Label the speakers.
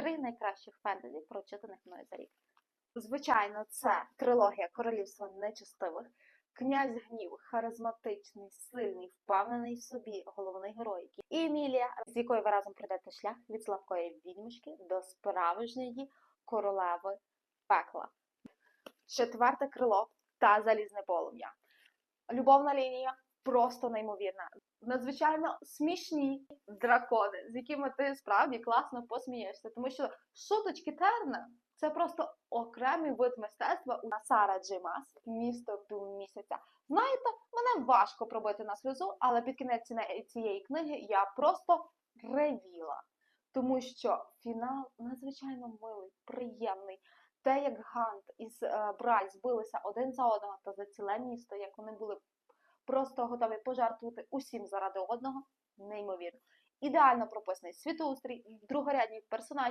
Speaker 1: три найкращих фентезі, прочитаних мною за рік. Звичайно, це трилогія Королівства нечестивих. Князь гнів, харизматичний, сильний, впевнений в собі головний герой. І Емілія, з якою ви разом пройдете шлях від слабкої відьмочки до справжньої королеви пекла. Четверте крило та залізне полум'я. Любовна лінія просто неймовірна. Надзвичайно смішні дракони, з якими ти справді класно посмієшся, тому що шуточки Терна це просто окремий вид мистецтва у Сара Джимас, місто півмісяця. Знаєте, мене важко пробити на сльозу, але під кінець цієї- книги я просто ревіла, тому що фінал надзвичайно милий, приємний. Те, як Гант із е, Брайс билися один за одного та за ціле місто, як вони були просто готові пожертвувати усім заради одного, неймовірно. Ідеально прописаний світоустрій, другорядні персонажі.